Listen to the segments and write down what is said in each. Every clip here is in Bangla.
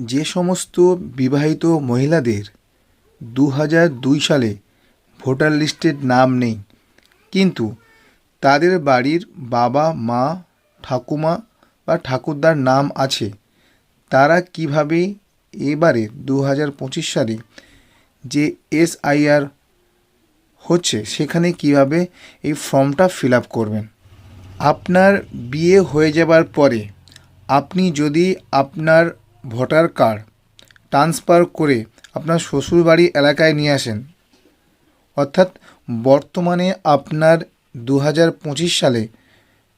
যে সমস্ত বিবাহিত মহিলাদের দু দুই সালে ভোটার লিস্টের নাম নেই, কিন্তু তাদের বাড়ির বাবা, মা, ঠাকুমা বা ঠাকুরদার নাম আছে, তারা কীভাবে এবারে দু হাজার পঁচিশ সালে যে এসআইআর হচ্ছে সেখানে কীভাবে এই ফর্মটা ফিল আপ করবেন? আপনার বিয়ে হয়ে যাবার পরে আপনি যদি আপনার ভোটার কার্ড ট্রান্সফার করে আপনার শ্বশুরবাড়ি এলাকায় নিয়ে আসেন। অর্থাৎ বর্তমানে আপনার দু হাজার পঁচিশ সালে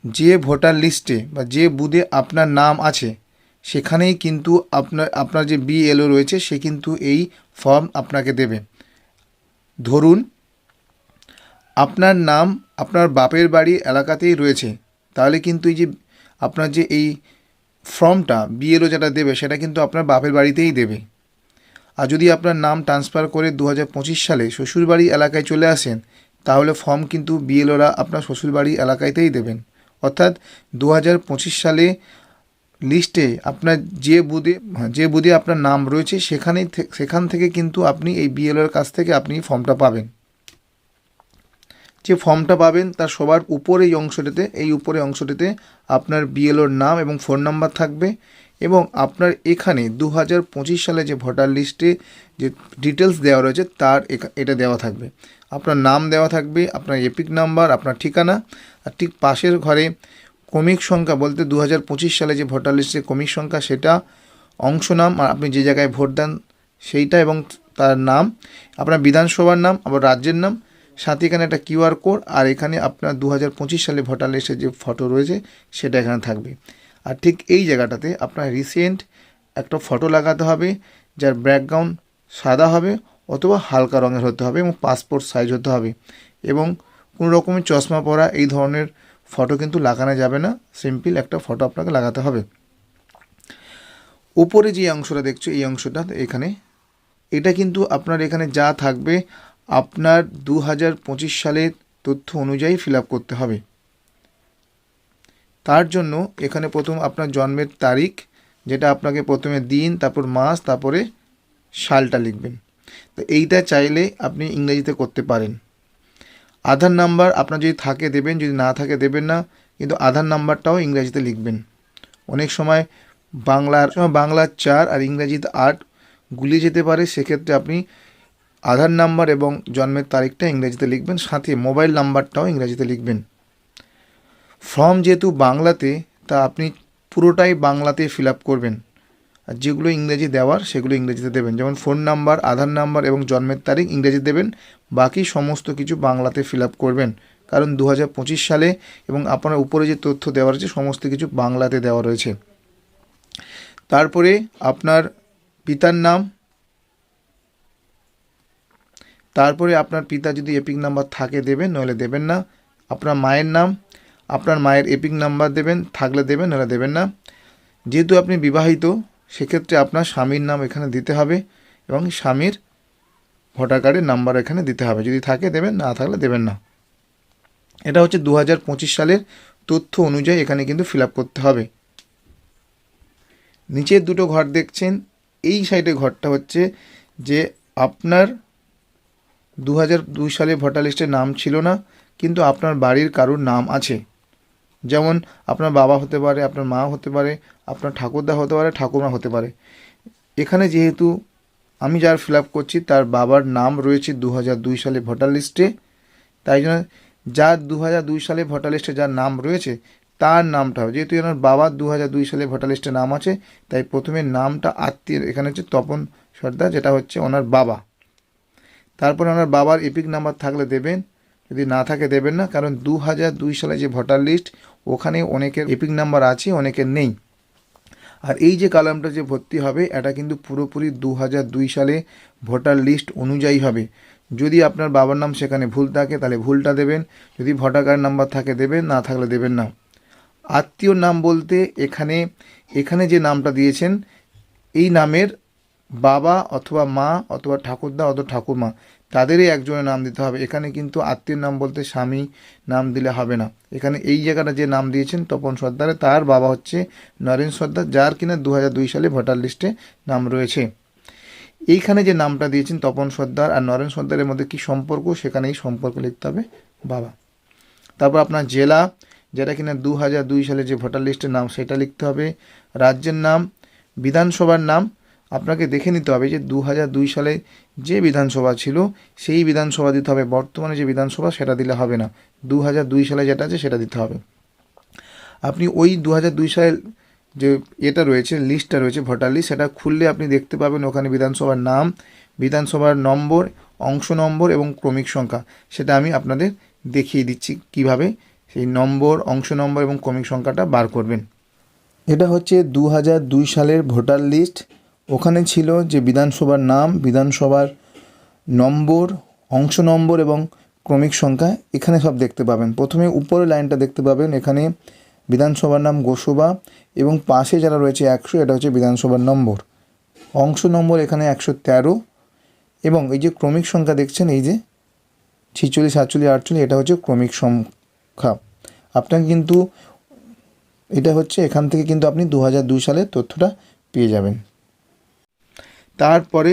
যে ভোটার লিস্টে বা যে বুথে আপনার নাম আছে, সেখানেই কিন্তু আপনার আপনার যে বিএলও রয়েছে, সে কিন্তু এই ফর্ম আপনাকে দেবে। ধরুন, আপনার নাম আপনার বাপের বাড়ি এলাকাতেই রয়েছে, তাহলে কিন্তু এই যে, আপনার যে এই ফর্মটা বিএলও যেটা দেবে, সেটা কিন্তু আপনার বাপের বাড়িতেই দেবে। আর যদি আপনার নাম ট্রান্সফার করে দু হাজার পঁচিশ সালে শ্বশুরবাড়ি এলাকায় চলে আসেন, তাহলে ফর্ম কিন্তু বিএলওরা আপনার শ্বশুরবাড়ি এলাকাতেই দেবেন। অর্থাৎ দু হাজার পঁচিশ সালে লিস্টে আপনার যে বুদে যে বুদে আপনার নাম রয়েছে, সেখানেই সেখান থেকে কিন্তু আপনি এই বিএলওর কাছ থেকে আপনি ফর্মটা পাবেন। যে ফর্মটা পাবেন তার সবার উপরে এই অংশটিতে, এই উপরে অংশটিতে আপনার বিএলওর নাম এবং ফোন নাম্বার থাকবে এবং আপনার এখানে দু হাজার পঁচিশ সালে যে ভোটার লিস্টে যে ডিটেলস দেওয়া রয়েছে তার এটা দেওয়া থাকবে। আপনার নাম দেওয়া থাকবে, আপনার এপিক নাম্বার, আপনার ঠিকানা, আর ঠিক পাশের ঘরে ক্রমিক সংখ্যা বলতে দু হাজার পঁচিশ সালে যে ভোটার লিস্টে ক্রমিক সংখ্যা সেটা অংশ নাম, আর আপনি যে জায়গায় ভোট দেন সেইটা এবং তার নাম, আপনার বিধানসভার নাম, আবার রাজ্যের নাম সাথে এখানে একটা কিউআর কোড, আর এখানে আপনার দু হাজার পঁচিশ সালে ভোটার লিস্টের যে ফটো রয়েছে সেটা এখানে থাকবে। আর ঠিক এই জায়গাটাতে আপনার রিসেন্ট একটা ফটো লাগাতে হবে, যার ব্যাকগ্রাউন্ড সাদা হবে অথবা হালকা রঙের হতে হবে এবং পাসপোর্ট সাইজ হতে হবে এবং কোনো রকমের চশমা পরা এই ধরনের ফটো কিন্তু লাগানো যাবে না সিম্পল একটা ফটো আপনাকে লাগাতে হবে। উপরে যে অংশটা দেখছ, এই অংশটা এখানে, এটা কিন্তু আপনার এখানে যা থাকবে আপনার দু হাজার পঁচিশ সালের তথ্য অনুযায়ী ফিল করতে হবে। তার জন্য এখানে প্রথম আপনার জন্মের তারিখ, যেটা আপনাকে প্রথমে দিন, তারপর মাস, তারপরে সালটা লিখবেন। তো এইটা চাইলে আপনি ইংরেজিতে করতে পারেন। আধার নাম্বার আপনার যদি থাকে দেবেন, যদি না থাকে দেবেন না, কিন্তু আধার নাম্বারটাও ইংরেজিতে লিখবেন। অনেক সময় বাংলার বাংলার চার আর ইংরেজিতে আট গুলিয়ে যেতে পারে, সেক্ষেত্রে আপনি আধার নাম্বার এবং জন্মের তারিখটা ইংরেজিতে লিখবেন, সাথে মোবাইল নাম্বারটাও ইংরেজিতে লিখবেন। ফর্ম যেহেতু বাংলাতে, তা আপনি পুরোটাই বাংলাতে ফিল আপ করবেন। আর যেগুলো ইংরেজি দেওয়ার, সেগুলো ইংরেজিতে দেবেন। যেমন ফোন নাম্বার, আধার নাম্বার এবং জন্মের তারিখ ইংরেজি দেবেন। বাকি সমস্ত কিছু বাংলাতে ফিল আপ করবেন। কারণ দু হাজার পঁচিশ সালে এবং আপনার উপরে যে তথ্য দেওয়া রয়েছে, সমস্ত কিছু বাংলাতে দেওয়া রয়েছে। তারপরে আপনার পিতার নাম তারপরে আপনার পিতা যদি এপিক নাম্বার থাকে দেবেন, নইলে দেবেন না। আপনার মায়ের নাম, আপনার মায়ের এপিক নাম্বার দেবেন, থাকলে দেবেন নাহলে দেবেন না। যেহেতু আপনি বিবাহিত, সেক্ষেত্রে আপনার স্বামীর নাম এখানে দিতে হবে এবং স্বামীর ভোটার কার্ডের নাম্বার এখানে দিতে হবে। যদি থাকে দেবেন, না থাকলে দেবেন না। এটা হচ্ছে দু হাজার পঁচিশ সালের তথ্য অনুযায়ী এখানে কিন্তু ফিল করতে হবে। নিচের দুটো ঘর দেখছেন। এই সাইডে ঘরটা হচ্ছে যে আপনার দু দুই সালে ভোটার লিস্টে নাম ছিল না, কিন্তু আপনার বাড়ির কারুর নাম আছে। যেমন আপনার বাবা হতে পারে, আপনার মা হতে পারে, আপনার ঠাকুরদা হতে পারে ঠাকুমা হতে পারে। এখানে যেহেতু আমি যার ফিল আপ করছি, তার বাবার নাম রয়েছে দু দুই সালে ভোটার লিস্টে। তাই জন্য যার দু দুই সালে ভোটার লিস্টে যার নাম রয়েছে, তার নামটা হবে। যেহেতু এনার বাবার দু দুই সালে ভোটার লিস্টে নাম আছে, তাই প্রথমে নামটা আত্মীয় এখানে হচ্ছে তপন সর্দার, যেটা হচ্ছে ওনার বাবা। তারপরে আপনার বাবার এপিক নাম্বার থাকলে দেবেন। যদি না থাকে দেবেন না, কারণ দু দুই সালে যে ভোটার লিস্ট, ওখানে অনেকের এপিক নাম্বার আছে, অনেকের নেই। আর এই যে কালামটা যে ভর্তি হবে, এটা কিন্তু পুরোপুরি দু দুই সালে ভোটার লিস্ট অনুযায়ী হবে। যদি আপনার বাবার নাম সেখানে ভুল থাকে, তাহলে ভুলটা দেবেন। যদি ভোটার কার্ড নাম্বার থাকে, দেবেন, না থাকলে দেবেন না। আত্মীয় নাম বলতে এখানে এখানে যে নামটা দিয়েছেন, এই নামের বাবা অথবা মা অথবা ঠাকুরদা অথবা ঠাকুরমা, তাদেরই একজনের নাম দিতে হবে। এখানে কিন্তু আত্মীয়ের নাম বলতে স্বামী নাম দিলে হবে না। এখানে এই জায়গাটা যে নাম দিয়েছেন তপন সর্দারে, তার বাবা হচ্ছে নরেন সর্দার, যার কিনা দু সালে ভোটার লিস্টে নাম রয়েছে। এইখানে যে নামটা দিয়েছেন তপন সর্দার আর নরেন সর্দারের মধ্যে কি সম্পর্ক সেখানে এই সম্পর্ক লিখতে হবে বাবা। তারপর আপনার জেলা, যেটা কিনা দু হাজার দুই সালে যে ভোটার লিস্টের নাম, সেটা লিখতে হবে। রাজ্যের নাম, বিধানসভার নাম আপনাকে দেখে নিতে হবে যে দু হাজার দুই সালে যে বিধানসভা ছিল, সেই বিধানসভা দিতে হবে। বর্তমানে যে বিধানসভা, সেটা দিলে হবে না। দু হাজার দুই সালে যেটা আছে, সেটা দিতে হবে। আপনি ওই দু হাজার দুই সালের যে এটা রয়েছে, লিস্টটা রয়েছে, ভোটার লিস্ট, সেটা খুললে আপনি দেখতে পাবেন ওখানে বিধানসভার নাম, বিধানসভার নম্বর, অংশ নম্বর এবং ক্রমিক সংখ্যা। সেটা আমি আপনাদের দেখিয়ে দিচ্ছি কীভাবে সেই নম্বর, অংশ নম্বর এবং ক্রমিক সংখ্যাটা বার করবেন। এটা হচ্ছে দু হাজার দুই সালের ভোটার লিস্ট। ওখানে ছিল যে বিধানসভার নাম, বিধানসভার নম্বর, অংশ নম্বর এবং ক্রমিক সংখ্যা এখানে সব দেখতে পাবেন। প্রথমে উপরের লাইনটা দেখতে পাবেন, এখানে বিধানসভার নাম গোসবা এবং পাশে যারা রয়েছে একশো, এটা হচ্ছে বিধানসভার নম্বর। অংশ নম্বর এখানে একশো তেরো এবং এই যে ক্রমিক সংখ্যা দেখছেন, এই যে ছিচল্লিশ, সাতচল্লিশ, আটচল্লিশ, এটা হচ্ছে ক্রমিক সংখ্যা। আপনাকে কিন্তু, এটা হচ্ছে এখান থেকে কিন্তু আপনি দু হাজার দুই সালের তথ্যটা পেয়ে যাবেন। তারপরে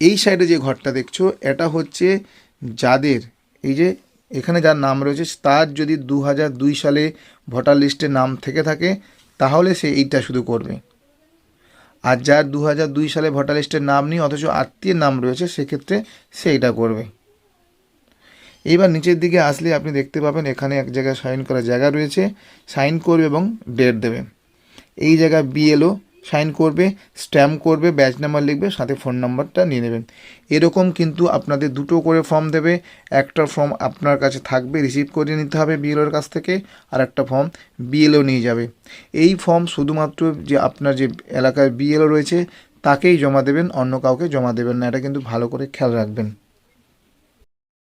এই সাইডে যে ঘরটা দেখছ, এটা হচ্ছে যাদের, এই যে এখানে যার নাম রয়েছে, তার যদি দু দুই সালে ভোটার লিস্টে নাম থেকে থাকে, তাহলে সে এইটা শুধু করবে। আর যার দু দুই সালে ভোটার লিস্টের নাম নেই, অথচ আত্মীয়ের নাম রয়েছে, সেক্ষেত্রে সে এটা করবে। এইবার নিচের দিকে আসলে আপনি দেখতে পাবেন, এখানে এক জায়গায় সাইন করার জায়গা রয়েছে, সাইন করবে এবং ডেট দেবে। এই জায়গায় বিএলও সাইন করবে, স্ট্যাম্প করবে, ব্যাচ নাম্বার লিখবে, সাথে ফোন নাম্বারটা নিয়ে নেবেন। এরকম কিন্তু আপনাদের দুটো করে ফর্ম দেবে। একটা ফর্ম আপনার কাছে থাকবে, রিসিভ করে নিতে হবে বিএলওর কাছ থেকে, আর একটা ফর্ম বিএলও নিয়ে যাবে। এই ফর্ম শুধুমাত্র যে আপনার যে এলাকায় বিএলও রয়েছে, তাকেই জমা দেবেন, অন্য কাউকে জমা দেবেন না। এটা কিন্তু ভালো করে খেয়াল রাখবেন।